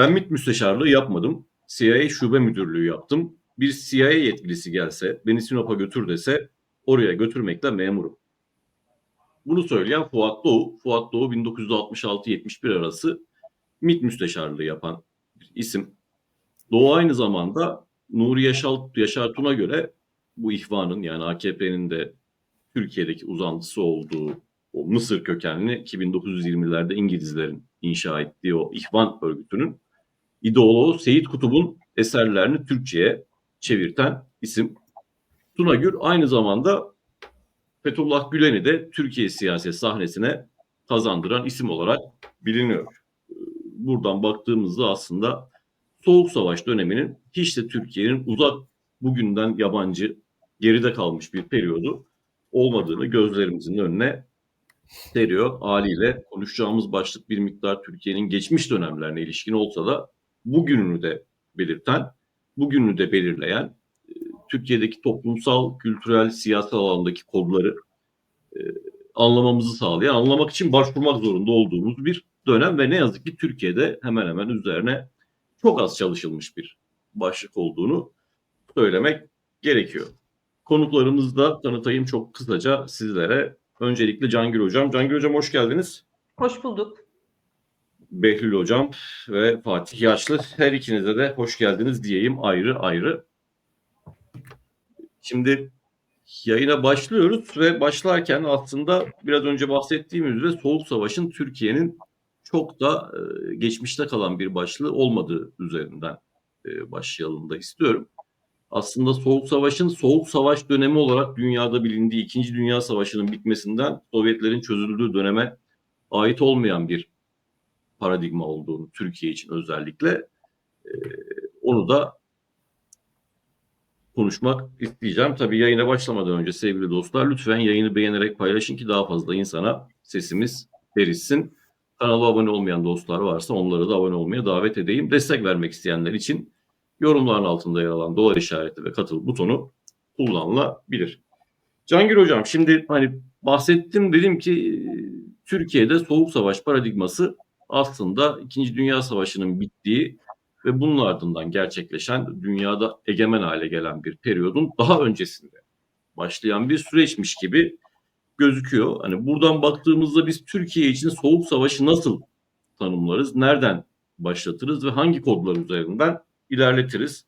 Ben MİT müsteşarlığı yapmadım. CIA şube müdürlüğü yaptım. Bir CIA yetkilisi gelse, beni Sinop'a götür dese oraya götürmekle memurum. Bunu söyleyen Fuat Doğu. Fuat Doğu 1966-71 arası MİT müsteşarlığı yapan bir isim. Doğu aynı zamanda Nuri Yaşar, Yaşar Tun'a göre bu ihvanın yani AKP'nin de Türkiye'deki uzantısı olduğu o Mısır kökenli ki 1920'lerde İngilizlerin inşa ettiği o ihvan örgütünün ideoloğu Seyit Kutup'un eserlerini Türkçe'ye çevirten isim. Tuna Gür aynı zamanda Fethullah Gülen'i de Türkiye siyaset sahnesine kazandıran isim olarak biliniyor. Buradan baktığımızda aslında Soğuk Savaş döneminin hiç de Türkiye'nin uzak bugünden yabancı geride kalmış bir periyodu olmadığını gözlerimizin önüne seriyor. Haliyle konuşacağımız başlık bir miktar Türkiye'nin geçmiş dönemlerine ilişkin olsa da bugününü de belirten, bugününü de belirleyen e, Türkiye'deki toplumsal, kültürel, siyasal alandaki kodları e, anlamamızı sağlayan, anlamak için başvurmak zorunda olduğumuz bir dönem ve ne yazık ki Türkiye'de hemen hemen üzerine çok az çalışılmış bir başlık olduğunu söylemek gerekiyor. Konuklarımızı da tanıtayım çok kısaca sizlere. Öncelikle Cangir Hocam. Cangir Hocam hoş geldiniz. Hoş bulduk. Behlül Hocam ve Fatih Yaşlı. Her ikinize de hoş geldiniz diyeyim ayrı ayrı. Şimdi yayına başlıyoruz ve başlarken aslında biraz önce bahsettiğim üzere Soğuk Savaş'ın Türkiye'nin çok da e, geçmişte kalan bir başlığı olmadığı üzerinden e, başlayalım da istiyorum. Aslında Soğuk Savaş'ın Soğuk Savaş dönemi olarak dünyada bilindiği İkinci Dünya Savaşı'nın bitmesinden Sovyetlerin çözüldüğü döneme ait olmayan bir paradigma olduğunu Türkiye için özellikle e, onu da konuşmak isteyeceğim. Tabii yayına başlamadan önce sevgili dostlar lütfen yayını beğenerek paylaşın ki daha fazla insana sesimiz erişsin. Kanala abone olmayan dostlar varsa onları da abone olmaya davet edeyim. Destek vermek isteyenler için yorumların altında yer alan dolar işareti ve katıl butonu kullanılabilir. Cangir Hocam şimdi hani bahsettim dedim ki Türkiye'de soğuk savaş paradigması aslında İkinci Dünya Savaşı'nın bittiği ve bunun ardından gerçekleşen dünyada egemen hale gelen bir periyodun daha öncesinde başlayan bir süreçmiş gibi gözüküyor. Hani buradan baktığımızda biz Türkiye için soğuk savaşı nasıl tanımlarız? Nereden başlatırız ve hangi kodlar üzerinden ilerletiriz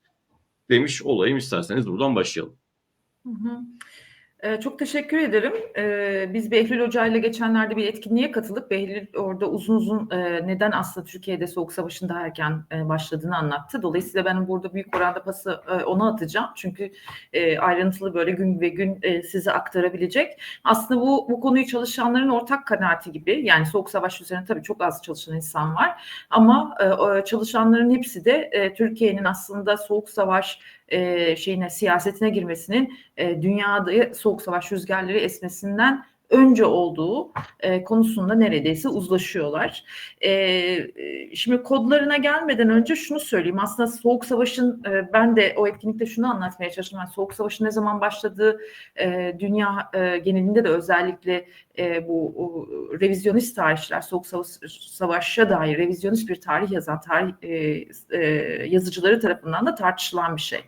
demiş olayım. İsterseniz buradan başlayalım. Hı hı. Ee, çok teşekkür ederim. Ee, biz Behlül Hoca ile geçenlerde bir etkinliğe katılıp Behlül orada uzun uzun e, neden aslında Türkiye'de Soğuk Savaş'ın daha erken e, başladığını anlattı. Dolayısıyla ben burada büyük oranda pası e, ona atacağım. Çünkü ayrıntılı böyle gün ve gün size aktarabilecek. Aslında bu, bu konuyu çalışanların ortak kanaati gibi. Yani Soğuk Savaş üzerine tabii çok az çalışan insan var. Ama çalışanların hepsi de Türkiye'nin aslında Soğuk Savaş e, şeyine siyasetine girmesinin e, dünyada soğuk savaş rüzgarları esmesinden önce olduğu e, konusunda neredeyse uzlaşıyorlar. E, şimdi kodlarına gelmeden önce şunu söyleyeyim. Aslında Soğuk Savaş'ın e, ben de o etkinlikte şunu anlatmaya çalıştım. Yani Soğuk Savaş'ın ne zaman başladığı e, dünya e, genelinde de özellikle e, bu o, revizyonist tarihçiler Soğuk Savaş, Savaş'a dair revizyonist bir tarih yazan tarih e, e, yazıcıları tarafından da tartışılan bir şey.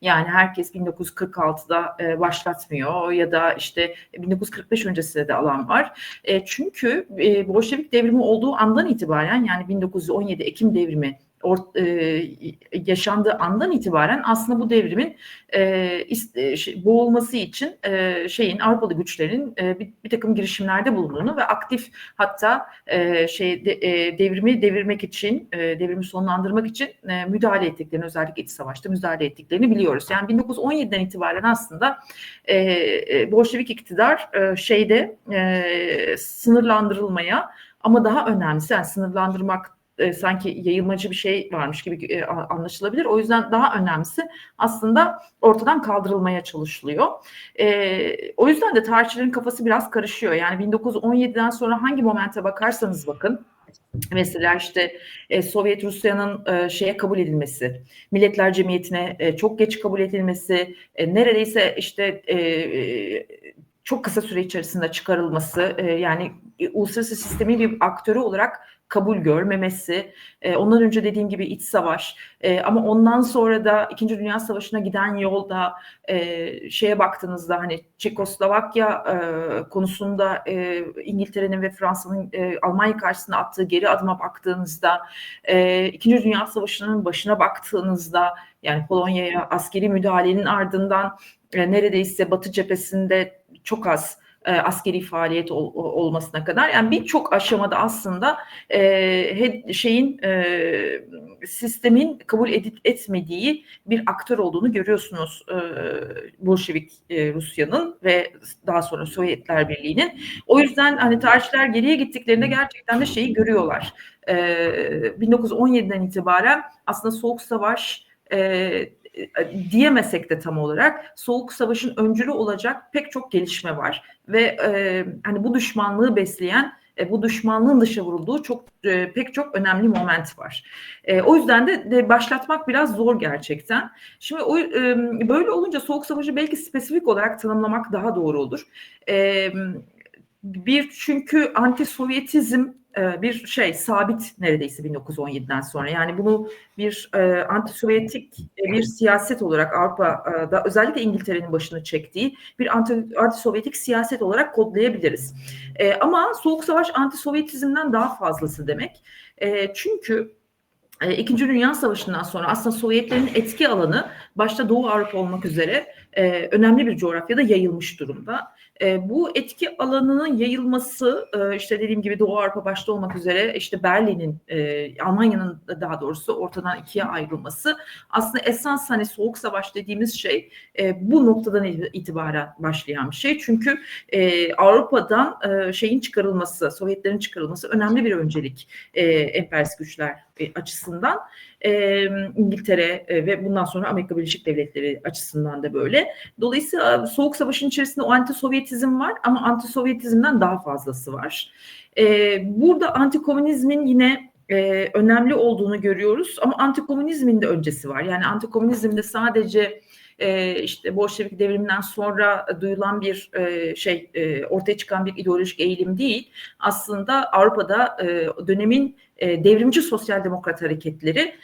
Yani herkes 1946'da e, başlatmıyor ya da işte 1945 öncesinde de alan var. E, çünkü e, Bolşevik devrimi olduğu andan itibaren yani 1917 Ekim devrimi or, e, yaşandığı andan itibaren aslında bu devrimin e, is, şey, boğulması için e, şeyin Avrupalı güçlerin e, bir, bir takım girişimlerde bulunduğunu ve aktif hatta e, şey de, e, devrimi devirmek için e, devrimi sonlandırmak için e, müdahale ettiklerini özellikle iç savaşta müdahale ettiklerini biliyoruz. Yani 1917'den itibaren aslında e, e, Bolşevik iktidar e, şeyde e, sınırlandırılmaya ama daha önemlisi yani sınırlandırmak e, sanki yayılmacı bir şey varmış gibi e, anlaşılabilir. O yüzden daha önemlisi aslında ortadan kaldırılmaya çalışılıyor. E, o yüzden de tarihçilerin kafası biraz karışıyor. Yani 1917'den sonra hangi momente bakarsanız bakın Mesela işte e, Sovyet Rusya'nın e, şeye kabul edilmesi, Milletler Cemiyeti'ne e, çok geç kabul edilmesi, e, neredeyse işte e, çok kısa süre içerisinde çıkarılması, e, yani e, uluslararası sistemin bir aktörü olarak kabul görmemesi, e, ondan önce dediğim gibi iç savaş e, ama ondan sonra da İkinci Dünya Savaşı'na giden yolda e, şeye baktığınızda hani Çekoslovakya e, konusunda e, İngiltere'nin ve Fransa'nın e, Almanya karşısında attığı geri adıma baktığınızda e, İkinci Dünya Savaşı'nın başına baktığınızda yani Polonya'ya askeri müdahalenin ardından e, neredeyse Batı cephesinde çok az e, askeri faaliyet ol, olmasına kadar yani birçok aşamada aslında e, şeyin e, sistemin kabul edip etmediği bir aktör olduğunu görüyorsunuz e, Bolşevik e, Rusya'nın ve daha sonra Sovyetler Birliği'nin. O yüzden hani tarihçiler geriye gittiklerinde gerçekten de şeyi görüyorlar. E, 1917'den itibaren aslında Soğuk Savaş e, diyemesek de tam olarak Soğuk Savaş'ın öncülü olacak pek çok gelişme var ve e, hani bu düşmanlığı besleyen e, bu düşmanlığın dışa vurulduğu çok e, pek çok önemli moment var. E, o yüzden de, de başlatmak biraz zor gerçekten. Şimdi o e, böyle olunca Soğuk Savaş'ı belki spesifik olarak tanımlamak daha doğru olur. E, bir çünkü anti-Sovyetizm e, bir şey sabit neredeyse 1917'den sonra. Yani bunu bir e, anti-Sovyetik e, bir siyaset olarak Avrupa'da özellikle İngiltere'nin başını çektiği bir anti, anti-Sovyetik siyaset olarak kodlayabiliriz. E, ama Soğuk Savaş anti-Sovyetizmden daha fazlası demek. E, çünkü İkinci Dünya Savaşı'ndan sonra aslında Sovyetlerin etki alanı başta Doğu Avrupa olmak üzere e, önemli bir coğrafyada yayılmış durumda. E, bu etki alanının yayılması e, işte dediğim gibi Doğu Avrupa başta olmak üzere işte Berlin'in e, Almanya'nın daha doğrusu ortadan ikiye ayrılması aslında esas hani soğuk savaş dediğimiz şey e, bu noktadan itibaren başlayan bir şey. Çünkü e, Avrupa'dan e, şeyin çıkarılması, Sovyetlerin çıkarılması önemli bir öncelik e, emperyalist güçler açısından e, İngiltere e, ve bundan sonra Amerika Birleşik Devletleri açısından da böyle. Dolayısıyla Soğuk Savaş'ın içerisinde o anti-Sovyetizm var ama anti-Sovyetizmden daha fazlası var. E, burada anti-komünizmin yine e, önemli olduğunu görüyoruz ama anti-komünizmin de öncesi var. Yani anti-komünizmde sadece e, işte Bolşevik devriminden sonra duyulan bir e, şey e, ortaya çıkan bir ideolojik eğilim değil. Aslında Avrupa'da e, dönemin devrimci sosyal demokrat hareketleri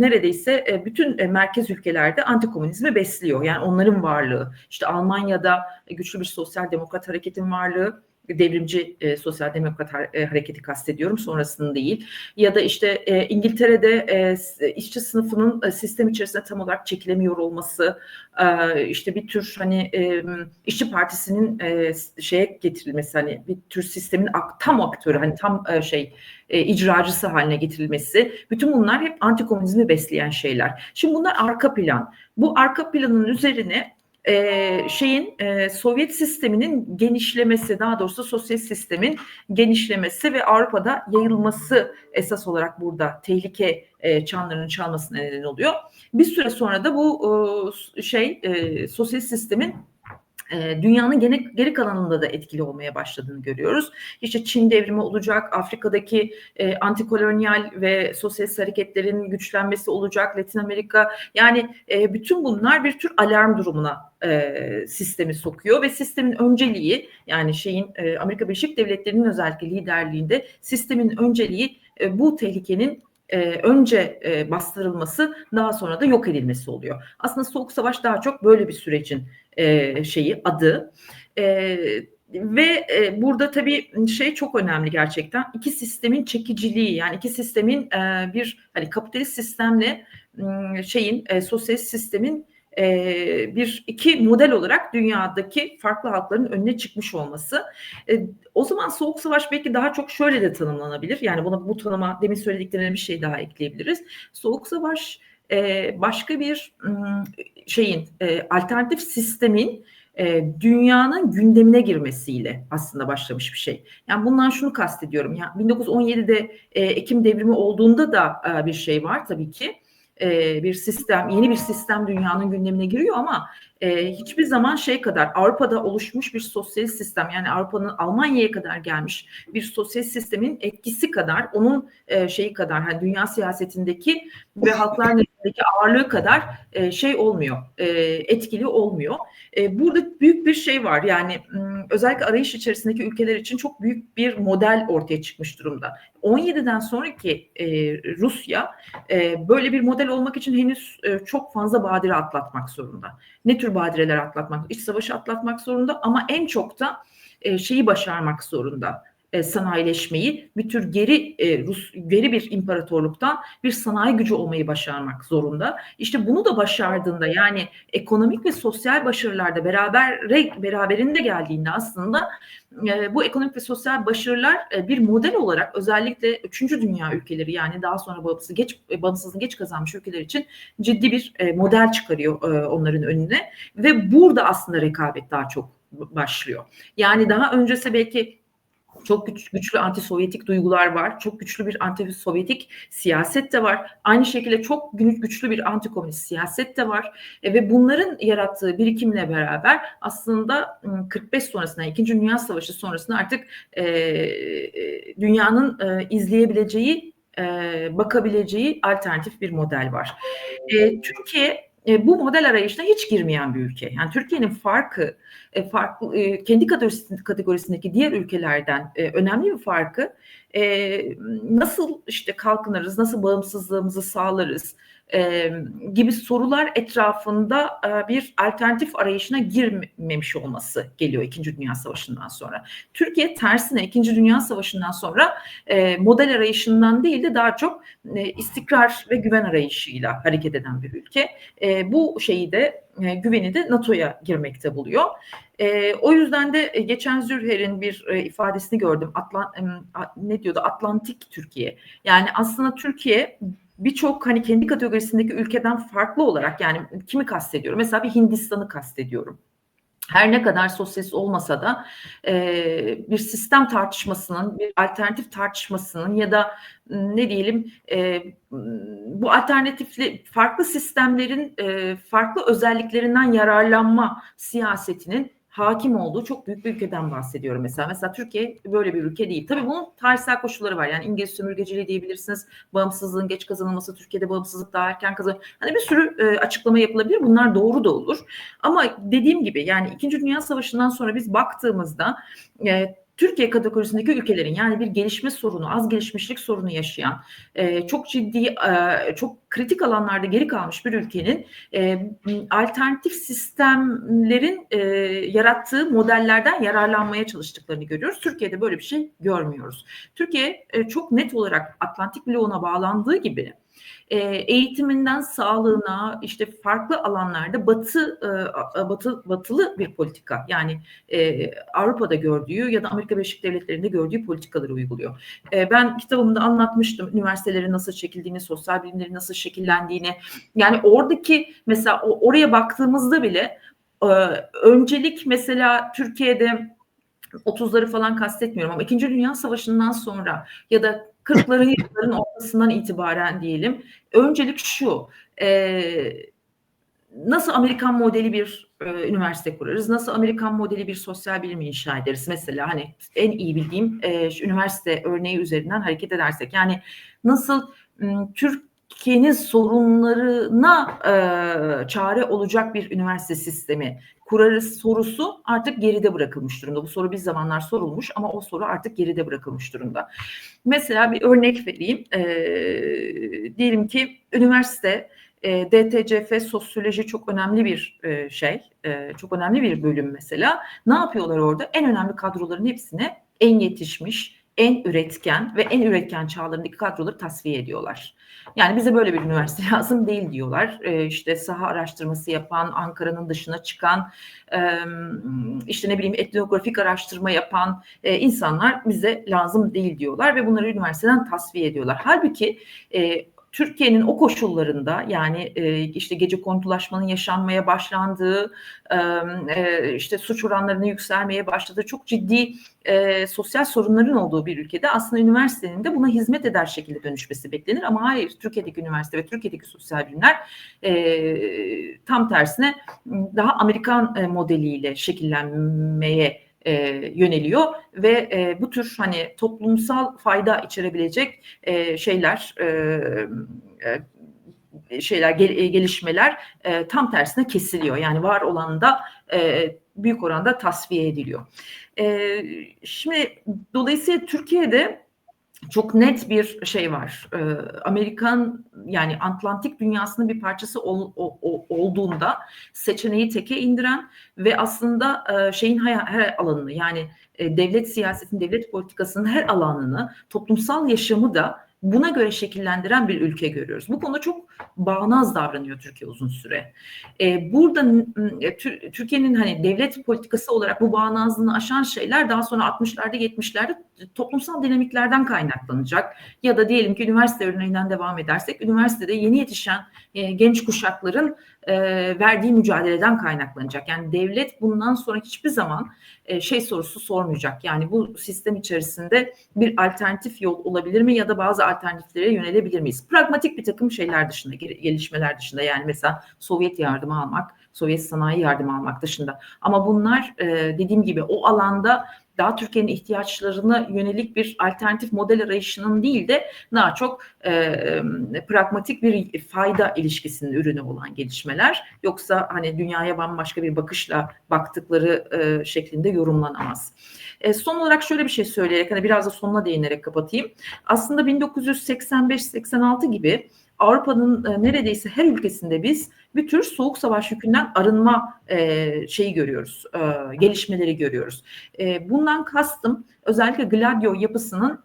neredeyse bütün merkez ülkelerde antikomünizmi besliyor. Yani onların varlığı. İşte Almanya'da güçlü bir sosyal demokrat hareketin varlığı devrimci e, sosyal demokrat e, hareketi kastediyorum sonrasını değil ya da işte e, İngiltere'de e, işçi sınıfının e, sistem içerisinde tam olarak çekilemiyor olması e, işte bir tür hani e, işçi partisinin e, şeye getirilmesi hani bir tür sistemin ak, tam aktörü hani tam e, şey e, icracısı haline getirilmesi bütün bunlar hep antikomünizmi besleyen şeyler. Şimdi bunlar arka plan. Bu arka planın üzerine e, şeyin e, Sovyet sisteminin genişlemesi daha doğrusu sosyalist sistemin genişlemesi ve Avrupa'da yayılması esas olarak burada tehlike e, çanlarının çalmasına neden oluyor. Bir süre sonra da bu e, şey e, sosyalist sistemin dünyanın gene, geri kalanında da etkili olmaya başladığını görüyoruz. İşte Çin devrimi olacak, Afrika'daki e, antikolonyal ve sosyalist hareketlerin güçlenmesi olacak, Latin Amerika yani e, bütün bunlar bir tür alarm durumuna e, sistemi sokuyor ve sistemin önceliği yani şeyin e, Amerika Birleşik Devletleri'nin özellikle liderliğinde sistemin önceliği e, bu tehlikenin e, önce e, bastırılması daha sonra da yok edilmesi oluyor. Aslında Soğuk Savaş daha çok böyle bir sürecin e, şeyi adı. E, ve e, burada tabii şey çok önemli gerçekten iki sistemin çekiciliği yani iki sistemin e, bir hani kapitalist sistemle şeyin e, sosyalist sistemin e, bir iki model olarak dünyadaki farklı halkların önüne çıkmış olması. E, o zaman Soğuk Savaş belki daha çok şöyle de tanımlanabilir. Yani buna bu tanıma demin söylediklerine bir şey daha ekleyebiliriz. Soğuk Savaş e, başka bir şeyin e, alternatif sistemin e, dünyanın gündemine girmesiyle aslında başlamış bir şey. Yani bundan şunu kastediyorum. Yani 1917'de e, Ekim devrimi olduğunda da bir şey var tabii ki bir sistem, yeni bir sistem dünyanın gündemine giriyor ama e, hiçbir zaman şey kadar Avrupa'da oluşmuş bir sosyalist sistem yani Avrupa'nın Almanya'ya kadar gelmiş bir sosyalist sistemin etkisi kadar onun e, şeyi kadar hani dünya siyasetindeki ve halklar nezdindeki ağırlığı kadar e, şey olmuyor e, etkili olmuyor. E, burada büyük bir şey var yani özellikle arayış içerisindeki ülkeler için çok büyük bir model ortaya çıkmış durumda. 17'den sonraki e, Rusya e, böyle bir model olmak için henüz e, çok fazla badire atlatmak zorunda. Ne tür badireler atlatmak? İç savaşı atlatmak zorunda ama en çok da e, şeyi başarmak zorunda e, sanayileşmeyi bir tür geri e, Rus geri bir imparatorluktan bir sanayi gücü olmayı başarmak zorunda. İşte bunu da başardığında yani ekonomik ve sosyal başarılarda beraber beraberinde geldiğinde aslında e, bu ekonomik ve sosyal başarılar e, bir model olarak özellikle 3. dünya ülkeleri yani daha sonra bağımsız geç e, bağımsızlığını geç kazanmış ülkeler için ciddi bir e, model çıkarıyor e, onların önüne ve burada aslında rekabet daha çok başlıyor. Yani daha öncesi belki çok güç, güçlü anti-Sovyetik duygular var. Çok güçlü bir anti-Sovyetik siyaset de var. Aynı şekilde çok güçlü bir anti-komünist siyaset de var. E, ve bunların yarattığı birikimle beraber aslında 45 sonrasında, 2. Dünya Savaşı sonrasında artık e, dünyanın e, izleyebileceği, e, bakabileceği alternatif bir model var. E, Türkiye e, bu model arayışına hiç girmeyen bir ülke. Yani Türkiye'nin farkı, e, farklı e, kendi kategorisindeki diğer ülkelerden e, önemli bir farkı e, nasıl işte kalkınırız, nasıl bağımsızlığımızı sağlarız, e, gibi sorular etrafında e, bir alternatif arayışına girmemiş olması geliyor İkinci Dünya Savaşı'ndan sonra. Türkiye tersine İkinci Dünya Savaşı'ndan sonra e, model arayışından değil de daha çok e, istikrar ve güven arayışıyla hareket eden bir ülke. E, bu şeyi de e, güveni de NATO'ya girmekte buluyor. E, o yüzden de e, geçen Zürher'in bir e, ifadesini gördüm. Atlan, e, ne diyordu? Atlantik Türkiye. Yani aslında Türkiye birçok hani kendi kategorisindeki ülkeden farklı olarak yani kimi kastediyorum? Mesela bir Hindistan'ı kastediyorum. Her ne kadar sosyalist olmasa da e, bir sistem tartışmasının, bir alternatif tartışmasının ya da ne diyelim e, bu alternatifli farklı sistemlerin e, farklı özelliklerinden yararlanma siyasetinin hakim olduğu çok büyük bir ülkeden bahsediyorum mesela. Mesela Türkiye böyle bir ülke değil. Tabii bunun tarihsel koşulları var. Yani İngiliz sömürgeciliği diyebilirsiniz. Bağımsızlığın geç kazanılması, Türkiye'de bağımsızlık daha erken kazan. Hani bir sürü e, açıklama yapılabilir. Bunlar doğru da olur. Ama dediğim gibi yani İkinci Dünya Savaşı'ndan sonra biz baktığımızda e, Türkiye kategorisindeki ülkelerin yani bir gelişme sorunu, az gelişmişlik sorunu yaşayan, e, çok ciddi, e, çok kritik alanlarda geri kalmış bir ülkenin e, alternatif sistemlerin yarattığı modellerden yararlanmaya çalıştıklarını görüyoruz. Türkiye'de böyle bir şey görmüyoruz. Türkiye çok net olarak Atlantik bloğuna bağlandığı gibi e, eğitiminden sağlığına işte farklı alanlarda batı e, batı batılı bir politika yani e, Avrupa'da gördüğü ya da Amerika Birleşik Devletleri'nde gördüğü politikaları uyguluyor. E, ben kitabımda anlatmıştım üniversitelerin nasıl çekildiğini, sosyal bilimlerin nasıl şekillendiğini. Yani oradaki mesela oraya baktığımızda bile e, öncelik mesela Türkiye'de 30'ları falan kastetmiyorum ama İkinci Dünya Savaşı'ndan sonra ya da 40'ların yılların ortasından itibaren diyelim. Öncelik şu. E, nasıl Amerikan modeli bir e, üniversite kurarız? Nasıl Amerikan modeli bir sosyal bilim inşa ederiz? Mesela hani en iyi bildiğim e, üniversite örneği üzerinden hareket edersek. Yani nasıl Türkiye'nin sorunlarına e, çare olacak bir üniversite sistemi kurarız sorusu artık geride bırakılmış durumda. Bu soru bir zamanlar sorulmuş ama o soru artık geride bırakılmış durumda. Mesela bir örnek vereyim. E, diyelim ki üniversite e, DTCF sosyoloji çok önemli bir e, şey, e, çok önemli bir bölüm mesela. Ne yapıyorlar orada? En önemli kadroların hepsine en yetişmiş, en üretken ve en üretken çağlarındaki kadroları tasfiye ediyorlar. Yani bize böyle bir üniversite lazım değil diyorlar. E, işte saha araştırması yapan, Ankara'nın dışına çıkan, e, işte ne bileyim etnografik araştırma yapan e, insanlar bize lazım değil diyorlar ve bunları üniversiteden tasfiye ediyorlar. Halbuki e, Türkiye'nin o koşullarında yani e, işte gece kontulaşmanın yaşanmaya başlandığı, e, işte suç oranlarının yükselmeye başladığı çok ciddi e, sosyal sorunların olduğu bir ülkede aslında üniversitenin de buna hizmet eder şekilde dönüşmesi beklenir. Ama hayır Türkiye'deki üniversite ve Türkiye'deki sosyal bilimler e, tam tersine daha Amerikan e, modeliyle şekillenmeye e, yöneliyor ve e, bu tür hani toplumsal fayda içerebilecek e, şeyler e, e, şeyler gel, e, gelişmeler e, tam tersine kesiliyor. Yani var olan da e, büyük oranda tasfiye ediliyor. E, şimdi dolayısıyla Türkiye'de çok net bir şey var. E, Amerikan yani Atlantik dünyasının bir parçası ol, o, olduğunda seçeneği teke indiren ve aslında e, şeyin her, her alanını yani e, devlet siyasetinin, devlet politikasının her alanını, toplumsal yaşamı da buna göre şekillendiren bir ülke görüyoruz. Bu konuda çok bağnaz davranıyor Türkiye uzun süre. Ee, burada e, Türkiye'nin hani devlet politikası olarak bu bağnazlığını aşan şeyler daha sonra 60'larda 70'lerde toplumsal dinamiklerden kaynaklanacak. Ya da diyelim ki üniversite örneğinden devam edersek üniversitede yeni yetişen e, genç kuşakların e, verdiği mücadeleden kaynaklanacak. Yani devlet bundan sonra hiçbir zaman e, şey sorusu sormayacak. Yani bu sistem içerisinde bir alternatif yol olabilir mi ya da bazı alternatiflere yönelebilir miyiz? Pragmatik bir takım şeyler dışında, gelişmeler dışında yani mesela Sovyet yardımı almak, Sovyet sanayi yardımı almak dışında. Ama bunlar e, dediğim gibi o alanda daha Türkiye'nin ihtiyaçlarına yönelik bir alternatif model arayışının değil de daha çok e, pragmatik bir fayda ilişkisinin ürünü olan gelişmeler. Yoksa hani dünyaya bambaşka bir bakışla baktıkları e, şeklinde yorumlanamaz. E, son olarak şöyle bir şey söyleyerek hani biraz da sonuna değinerek kapatayım. Aslında 1985-86 gibi Avrupa'nın e, neredeyse her ülkesinde biz bir tür soğuk savaş yükünden arınma e, şeyi görüyoruz, e, gelişmeleri görüyoruz. Bundan kastım özellikle Gladio yapısının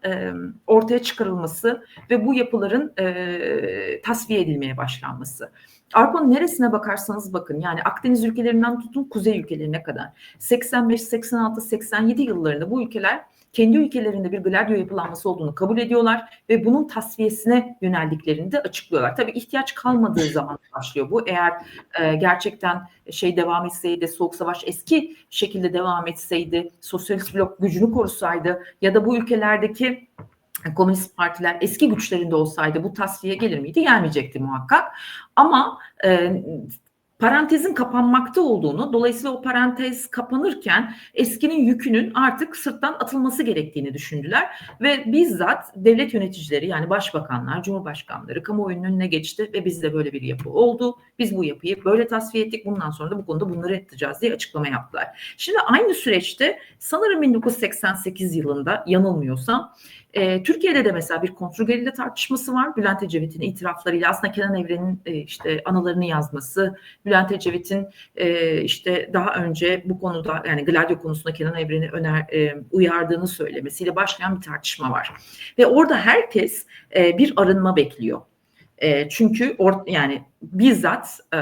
ortaya çıkarılması ve bu yapıların e, tasfiye edilmeye başlanması. Avrupa'nın neresine bakarsanız bakın yani Akdeniz ülkelerinden tutun kuzey ülkelerine kadar 85, 86, 87 yıllarında bu ülkeler kendi ülkelerinde bir Gladio yapılanması olduğunu kabul ediyorlar ve bunun tasfiyesine yöneldiklerini de açıklıyorlar. Tabii ihtiyaç kalmadığı zaman başlıyor bu. Eğer e, gerçekten şey devam etseydi, Soğuk Savaş eski şekilde devam etseydi, sosyalist blok gücünü korusaydı ya da bu ülkelerdeki komünist partiler eski güçlerinde olsaydı bu tasfiye gelir miydi? Gelmeyecekti muhakkak. Ama e, parantezin kapanmakta olduğunu, dolayısıyla o parantez kapanırken eskinin yükünün artık sırttan atılması gerektiğini düşündüler ve bizzat devlet yöneticileri yani başbakanlar, cumhurbaşkanları kamuoyunun önüne geçti ve bizde böyle bir yapı oldu. Biz bu yapıyı böyle tasfiye ettik. Bundan sonra da bu konuda bunları edeceğiz diye açıklama yaptılar. Şimdi aynı süreçte sanırım 1988 yılında yanılmıyorsam e, Türkiye'de de mesela bir kontrol tartışması var. Bülent Ecevit'in itiraflarıyla aslında Kenan Evren'in e, işte anılarını yazması, Bülent Ecevit'in e, işte daha önce bu konuda yani Gladio konusunda Kenan Evren'i öner e, uyardığını söylemesiyle başlayan bir tartışma var. Ve orada herkes e, bir arınma bekliyor. E, çünkü or, yani bizzat e,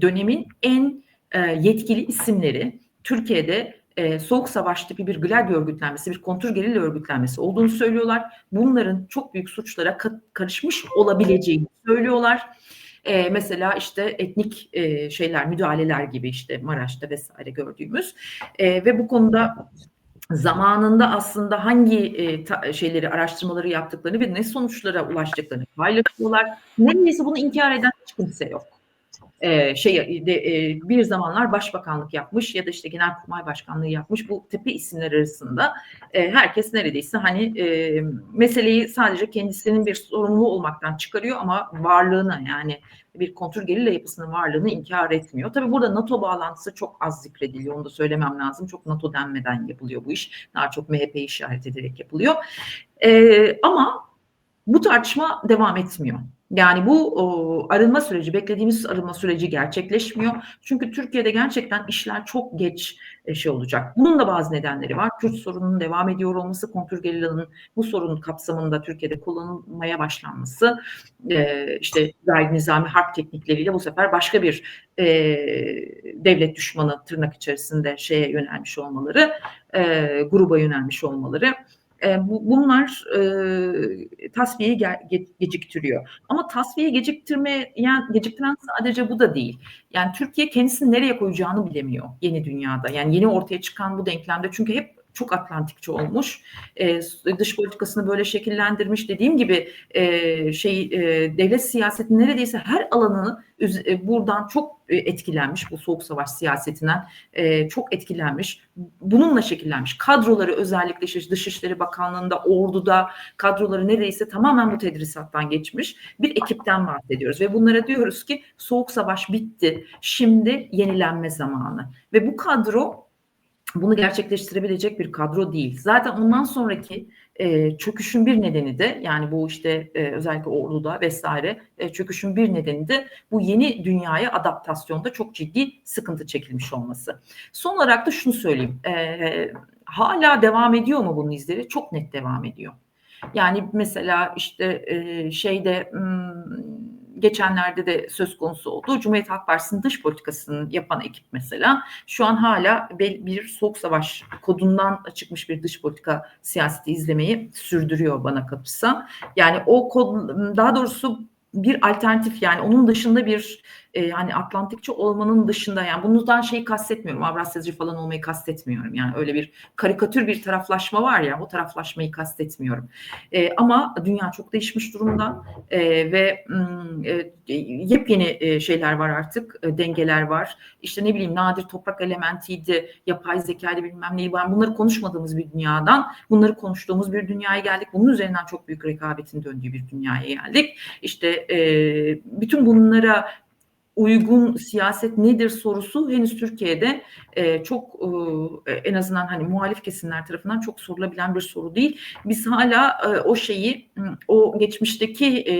dönemin en e, yetkili isimleri Türkiye'de e, soğuk savaş tipi bir gladio örgütlenmesi, bir kontrgerilla örgütlenmesi olduğunu söylüyorlar. Bunların çok büyük suçlara ka- karışmış olabileceğini söylüyorlar. E, mesela işte etnik e, şeyler, müdahaleler gibi işte Maraş'ta vesaire gördüğümüz e, ve bu konuda zamanında aslında hangi e, ta, şeyleri araştırmaları yaptıklarını ve ne sonuçlara ulaştıklarını paylaşıyorlar. Neredeyse bunu inkar eden hiç kimse yok e, şey de, e, bir zamanlar başbakanlık yapmış ya da işte genelkurmay başkanlığı yapmış bu tepe isimler arasında e, herkes neredeyse hani e, meseleyi sadece kendisinin bir sorumlu olmaktan çıkarıyor ama varlığını yani bir kontrgerilla yapısının varlığını inkar etmiyor. Tabii burada NATO bağlantısı çok az zikrediliyor. Onu da söylemem lazım. Çok NATO denmeden yapılıyor bu iş. Daha çok MHP işaret ederek yapılıyor. E, ama bu tartışma devam etmiyor. Yani bu o, arınma süreci, beklediğimiz arınma süreci gerçekleşmiyor. Çünkü Türkiye'de gerçekten işler çok geç e, şey olacak. Bunun da bazı nedenleri var. Kürt sorununun devam ediyor olması, kontrgerillanın bu sorunun kapsamında Türkiye'de kullanılmaya başlanması, e, işte gayri nizami harp teknikleriyle bu sefer başka bir e, devlet düşmanı tırnak içerisinde şeye yönelmiş olmaları, e, gruba yönelmiş olmaları E, bu, bunlar e, tasfiyeyi ge- ge- geciktiriyor. Ama tasfiyeyi geciktirmeyen, geciktiren sadece bu da değil. Yani Türkiye kendisini nereye koyacağını bilemiyor yeni dünyada. Yani yeni ortaya çıkan bu denklemde çünkü hep çok Atlantikçi olmuş. E, dış politikasını böyle şekillendirmiş. Dediğim gibi e, şey e, devlet siyaseti neredeyse her alanını e, buradan çok e, etkilenmiş. Bu soğuk savaş siyasetinden e, çok etkilenmiş. Bununla şekillenmiş. Kadroları özellikle Dışişleri Bakanlığı'nda, orduda kadroları neredeyse tamamen bu tedrisattan geçmiş bir ekipten bahsediyoruz. Ve bunlara diyoruz ki soğuk savaş bitti. Şimdi yenilenme zamanı. Ve bu kadro bunu gerçekleştirebilecek bir kadro değil. Zaten ondan sonraki e, çöküşün bir nedeni de yani bu işte e, özellikle orduda vesaire e, çöküşün bir nedeni de bu yeni dünyaya adaptasyonda çok ciddi sıkıntı çekilmiş olması. Son olarak da şunu söyleyeyim. E, hala devam ediyor mu bunun izleri? Çok net devam ediyor. Yani mesela işte e, şeyde hmm, geçenlerde de söz konusu oldu. Cumhuriyet Halk Partisi'nin dış politikasını yapan ekip mesela şu an hala bir soğuk savaş kodundan çıkmış bir dış politika siyaseti izlemeyi sürdürüyor bana kalırsa. Yani o kod daha doğrusu bir alternatif yani onun dışında bir e, hani Atlantikçi olmanın dışında yani bundan şeyi kastetmiyorum. Avrasyacı falan olmayı kastetmiyorum. Yani öyle bir karikatür bir taraflaşma var ya o taraflaşmayı kastetmiyorum. E, ama dünya çok değişmiş durumda e, ve e, yepyeni e, şeyler var artık. E, dengeler var. İşte ne bileyim nadir toprak elementiydi, yapay zekaydı bilmem neyi. Ben bunları konuşmadığımız bir dünyadan bunları konuştuğumuz bir dünyaya geldik. Bunun üzerinden çok büyük rekabetin döndüğü bir dünyaya geldik. İşte e, bütün bunlara uygun siyaset nedir sorusu henüz Türkiye'de e, çok e, en azından hani muhalif kesimler tarafından çok sorulabilen bir soru değil. Biz hala e, o şeyi o geçmişteki e,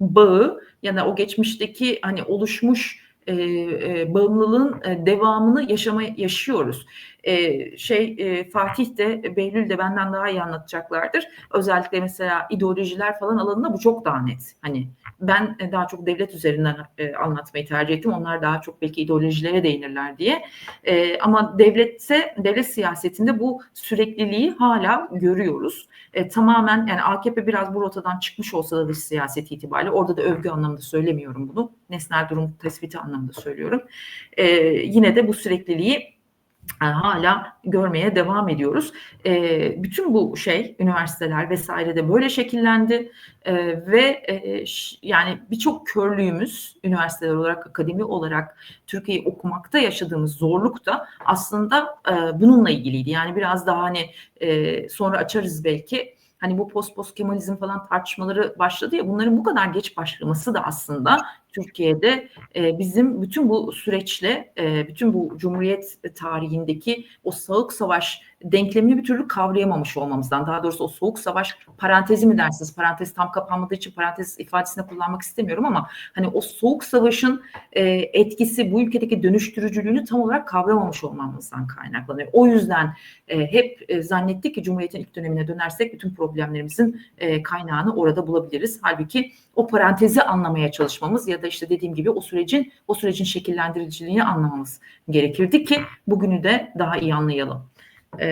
bağı ya da o geçmişteki hani oluşmuş e, e, bağımlılığın e, devamını yaşama yaşıyoruz. E, şey e, Fatih de Behlül de benden daha iyi anlatacaklardır. Özellikle mesela ideolojiler falan alanında bu çok daha net. Hani ben daha çok devlet üzerinden e, anlatmayı tercih ettim. Onlar daha çok belki ideolojilere değinirler diye. E, ama devletse devlet siyasetinde bu sürekliliği hala görüyoruz. E, tamamen yani AKP biraz bu rotadan çıkmış olsa da dış siyaset itibariyle orada da övgü anlamında söylemiyorum bunu. Nesnel durum tespiti anlamında söylüyorum. E, yine de bu sürekliliği hala görmeye devam ediyoruz. E, bütün bu şey üniversiteler vesaire de böyle şekillendi e, ve e, ş, yani birçok körlüğümüz üniversiteler olarak akademi olarak Türkiye'yi okumakta yaşadığımız zorluk da aslında e, bununla ilgiliydi. Yani biraz daha hani e, sonra açarız belki hani bu post post Kemalizm falan tartışmaları başladı ya bunların bu kadar geç başlaması da aslında Türkiye'de e, bizim bütün bu süreçle e, bütün bu Cumhuriyet tarihindeki o soğuk savaş denklemini bir türlü kavrayamamış olmamızdan daha doğrusu o soğuk savaş parantezi mi dersiniz parantez tam kapanmadığı için parantez ifadesini kullanmak istemiyorum ama hani o soğuk savaşın e, etkisi bu ülkedeki dönüştürücülüğünü tam olarak kavramamış olmamızdan kaynaklanıyor. O yüzden hep zannettik ki Cumhuriyet'in ilk dönemine dönersek bütün problemlerimizin kaynağını orada bulabiliriz. Halbuki o parantezi anlamaya çalışmamız ya da işte dediğim gibi o sürecin o sürecin şekillendiriciliğini anlamamız gerekirdi ki bugünü de daha iyi anlayalım.